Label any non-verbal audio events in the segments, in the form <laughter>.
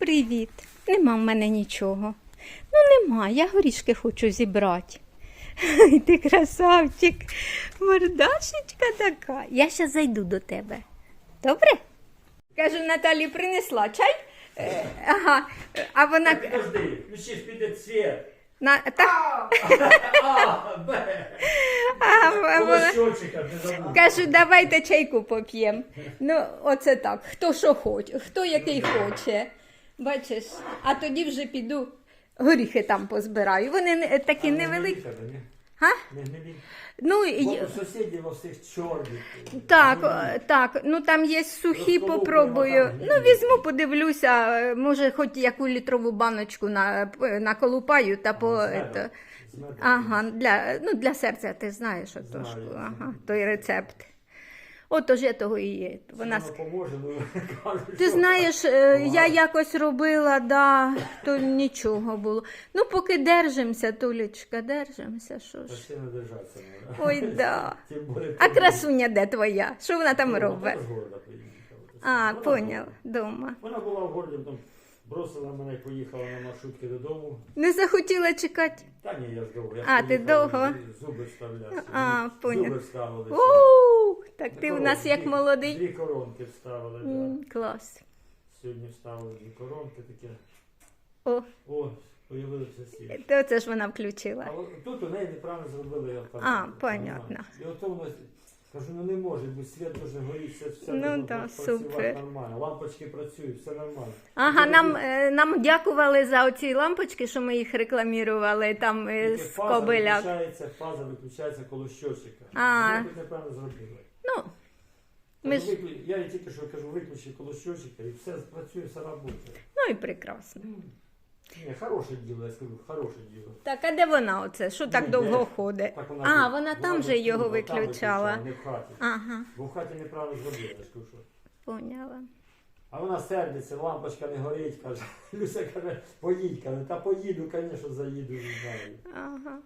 Привіт. Нема в мене нічого. Ну, нема, я горішки хочу зібрати. <laughs> Ай, ти красавчик, мордашечка така. Я ще зайду до тебе. Добре? Кажу, Наталі принесла чай. Е, ага, а вона. Подожди, включи піде цвіт. На, так, А, Б. <laughs> а, а вона... Колосьочика, не забудь. Кажу, давайте чайку поп'ємо. Ну, оце так. Хто що хоче, хто який хоче. Бачиш, а тоді вже піду горіхи там позбираю. Вони не- такі невеликі. Га? Не гнилі. Ну, і- Бо у сусідів у всіх чорні. так, о, так, ну там є сухі, Розколупуємо попробую. там. Ну, візьму, подивлюся, е, може, хоч яку літрову баночку на, наколупаю та по. Ето. Ага, для, ну, для серця ти знаєш отож, Знаю. ага, той рецепт. Отож я того і є. Вона Воно поможе, ну <laughs> кажуть, Ти знаєш, е, я якось робила, да, то нічого було. Ну, поки держимося, Тулечка, держимося, що ж. ще не держаться можна. Ой, да. <laughs> Тим більше А красуня де твоя? Що вона там Вона робить? теж з города приїхала. А, Вона поняв, дома. Вона була в городі, там бросила мене, поїхала на маршрутки додому. Не захотіла чекати. Та ні, я ж довго. Я А, ти довго? Зуби вставляв. А, Зуби поняв. вставили. У, так ти у нас як молодий. Дві коронки вставили, так. М, Клас. Сьогодні вставили дві коронки таке. О, О, появилися всі. то це ж вона включила. От тут у неї неправильно зробили я там. А, понятно. І от воно, кажу, ну не може, бо світ дуже горить, все, все Ну да, працювати супер. нормально. Лампочки працюють, все нормально. Ага, нам, е, нам дякували за оці лампочки, що ми їх рекламірували там е, тільки з фаза кобиляк. виключається, фаза виключається коло щочика. А. Вони тут неправильно зробили. Ну, ми ж, Я їй тільки що кажу, виключи коло щочика і все працює, все працює. ну і прекрасно. Ні, хороше діло, я скажу, хороше діло. Так, а де вона оце? Що так Ну, довго де? ходить? Так А, тут- вона там же його там виключала. Не в хаті. Ага, Бо в хаті неправильно зробила, я скажу, що. поняла. А вона сердиться, лампочка не горить, каже. <laughs> Люся каже, поїдь, каже, та поїду, звісно, заїду, не знаю. Ага.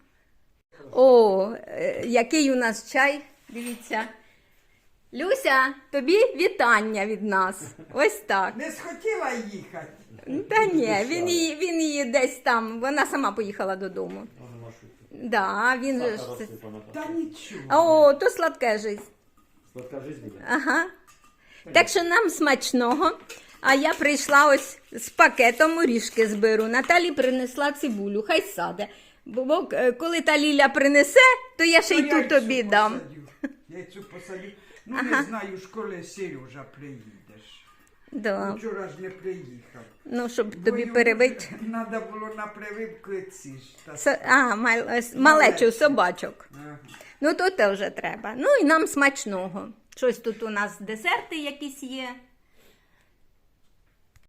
О, е, який у нас чай, дивіться. Люся, тобі вітання від нас. Ось так. Не схотіла їхати. Та ні, він її, він її десь там, вона сама поїхала додому. Да, він же ж. Це- розсипана Та нічого. О, то сладке жизнь. Сладка жизнь буде. Ага. Так що нам смачного. А я прийшла ось з пакетом орішки зберу. Наталі принесла цибулю, хай саде. Бо бо, е, коли та Ліля принесе, то я ще й Ну, ту тобі дам. посадю. Яйцю посадю. Ну Ага. не знаю, ж коли Сережа приїдеш. Да. Вчора ж не приїхав. Ну, щоб Бо тобі йому перебити. Треба було на прививку ці ж. Та... Со- А, мал- с- малечу, собачок. Ага. Ну, то те вже треба. Ну і нам смачного. Щось тут у нас десерти якісь є.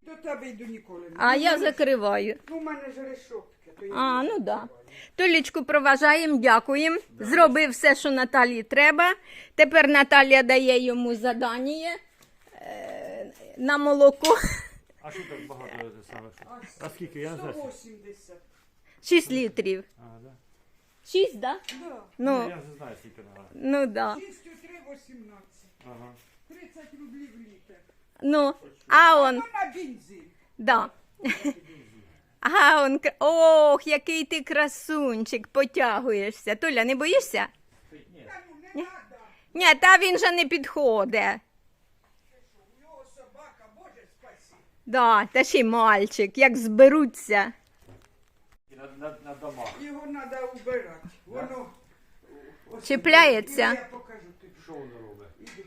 До тебе йду ніколи. А буду. я закриваю. Ну, у мене ж решотки. То я А, ну да. Толічку проважаємо, дякуємо. Зробив все, що Наталі треба. Тепер Наталія дає йому задання е, на молоко. А що так багато це саме? А скільки? Я не знаю. 180. 6 літрів. А, да? 6, да? Да. Ну, Я не знаю, скільки треба. ну да. 6,3,18. Ага. 30 рублів літр. Ну, а он, на бензин. да. <laughs> А он, ох, який ти красунчик, потягуєшся. Толя, не боїшся? Та ну, не треба. Ні, та він же не підходить. У нього собака, Боже спаси. Да, та ще й мальчик, як зберуться. І на, на, на домах. Його треба убирати. Воно Чіпляється? Я покажу тобі. Що воно робить? Іди,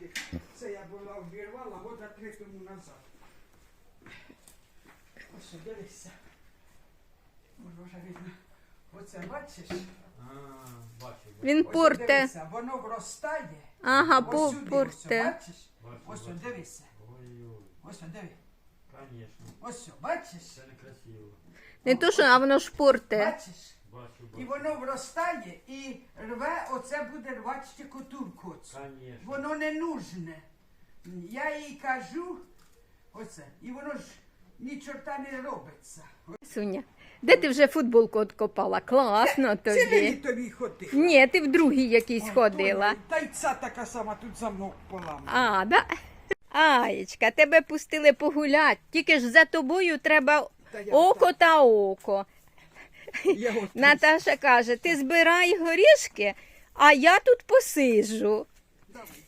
іди. Це я була обірвала года три тому назад. Ось дивися. Воно вже видно. Оце бачиш? А, бачу. Він Ось порте. дивися, воно вростає. Ага, Ось сюди, ось, порте. бачиш? бачу. Ось бачу. дивися. Ой-ой, Ось диви. звісно. Ось бачиш? Це некрасиво. Не то, що, а воно ж порте. Бачиш? Бачу, І бачу. воно вростає і рве, оце буде рвати штикотурку. оцю. Звісно. Воно не нужне. Я їй кажу, оце, і воно ж ні чорта не робиться. Суня, де ти вже футболку откопала? Класно Це мені тобі. тобі ходити. Ні, ти в другій якійсь ходила. Та й ця така сама тут замок поламана. А, да? Аєчка, тебе пустили погулять, тільки ж за тобою треба Та я око та око. Я от Наташа каже, ти збирай горішки, а я тут посижу.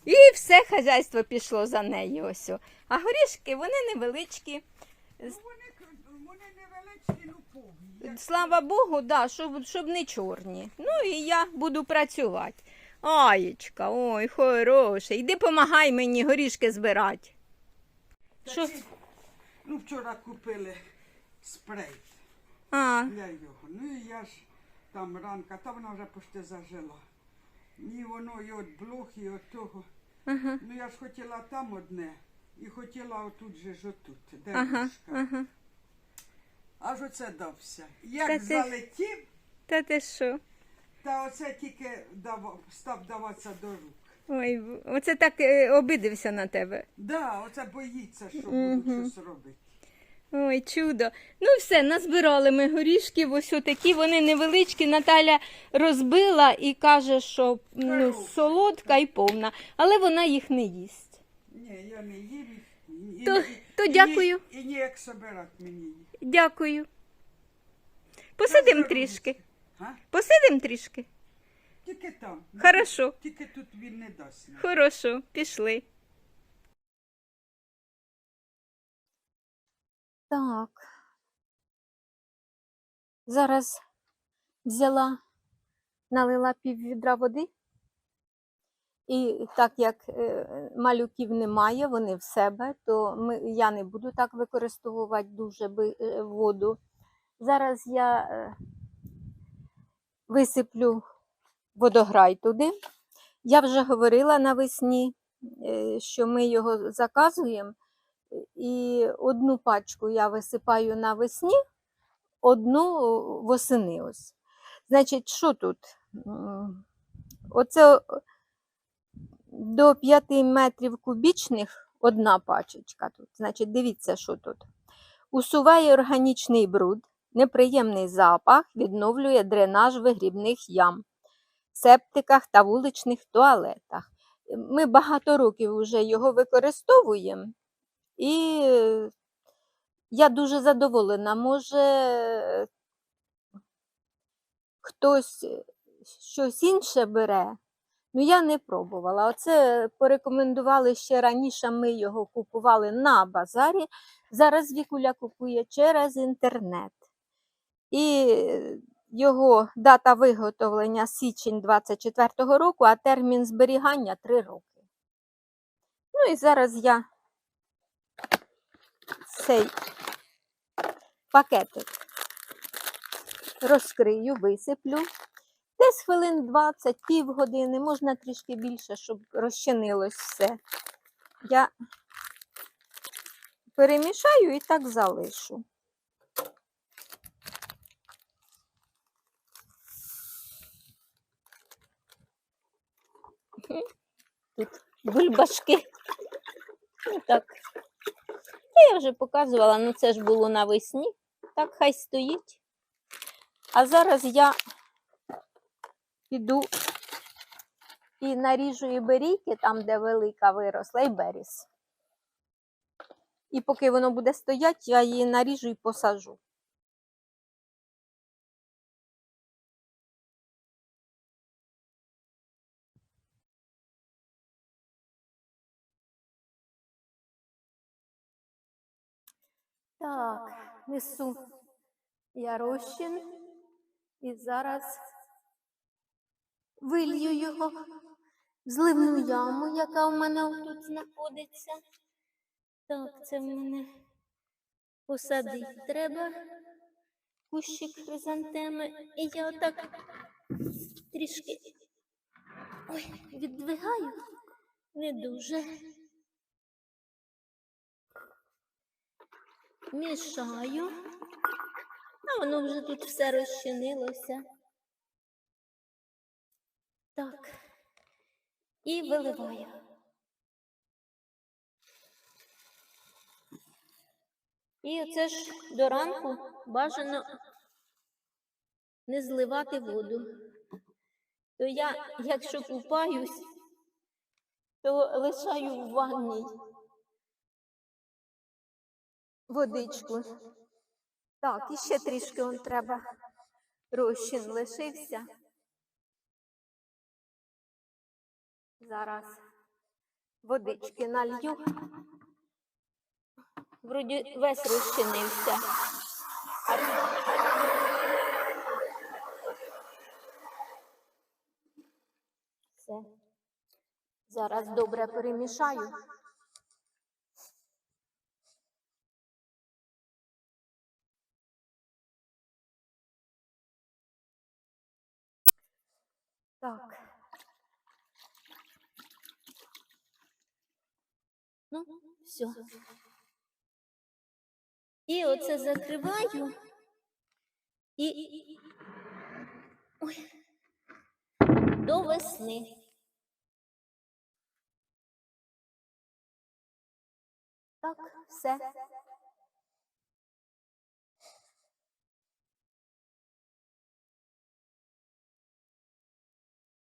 І все хазяйство пішло за нею. Ось. А горішки вони невеличкі. Ну, Вони, вони невеличкі, ну повні. Слава Богу, да, щоб, щоб не чорні. Ну і я буду працювати. Аєчка, ой, хороший. Іди помагай мені горішки збирати. Що? такі, Ну, вчора купили спрей А, для його. Ну і я ж там ранка, та вона вже почти зажила. І воно і от блох, і от того. Ага, Ну я ж хотіла там одне, і хотіла отут же ж отут, де ага, ручка. ага. Аж оце дався. Як Та ти- залетів, Та ти що? та оце тільки дав, став даватися до рук. Ой, оце так е, обидився на тебе. Да, оце боїться, що будуть щось робити. Ой, чудо. Ну все, назбирали ми горішків, ось такі, вони невеличкі. Наталя розбила і каже, що ну, солодка і повна, але вона їх не їсть. Ні, я не їм. І, То- і- то і, дякую. І, ніяк собирати мені їх. Дякую. Посидим трішки. А? Посидим трішки. Тільки там. Хорошо, Тільки тут він не дасть. хорошо, пішли. Так. Зараз взяла, налила пів відра води. І так як е, малюків немає, вони в себе, то ми, я не буду так використовувати дуже е, воду. Зараз я е, висиплю водограй туди. Я вже говорила навесні, що ми його заказуємо, і одну пачку я висипаю навесні, одну восени. Ось. Значить, що тут? Оце до 5 метрів кубічних одна пачечка тут. Значить, дивіться, що тут. Усуває органічний бруд, неприємний запах, відновлює дренаж вигрібних ям септиках та вуличних туалетах. Ми багато років вже його використовуємо, і я дуже задоволена. Може, хтось е, щось інше бере. Ну, я не пробувала. Оце порекомендували ще раніше. Ми його купували на базарі. Зараз Вікуля купує через інтернет. І е, його дата виготовлення січень 24-го року, а термін зберігання 3 роки. Ну і зараз я цей пакетик розкрию, висиплю. Десь хвилин 20, півгодини, можна трішки більше, щоб розчинилось все. Я перемішаю і так залишу. Тут бульбашки. Так. Та я вже показувала, ну це ж було навесні. Так хай стоїть. А зараз я піду і наріжу іберійки, там, де велика виросла, і беріс. І поки воно буде стояти, я її наріжу і посажу. Так, несу я розчин і зараз вилью його в зливну яму, яка у мене тут знаходиться. Так, це в мене посадити треба кущик хризантеми. І я отак трішки ой, віддвигаю, не дуже. Мішаю. А воно вже тут все розчинилося. Так. І виливаю. І оце ж до ранку бажано не зливати воду. То я, якщо купаюсь, то лишаю в ванній водичку. Так, і ще трішки он треба. Розчин лишився. Зараз водички налью. Вроді весь розчинився. Все. Зараз добре перемішаю. Так. Ну, все. І оце закриваю. І Ой. до весни. Так, все.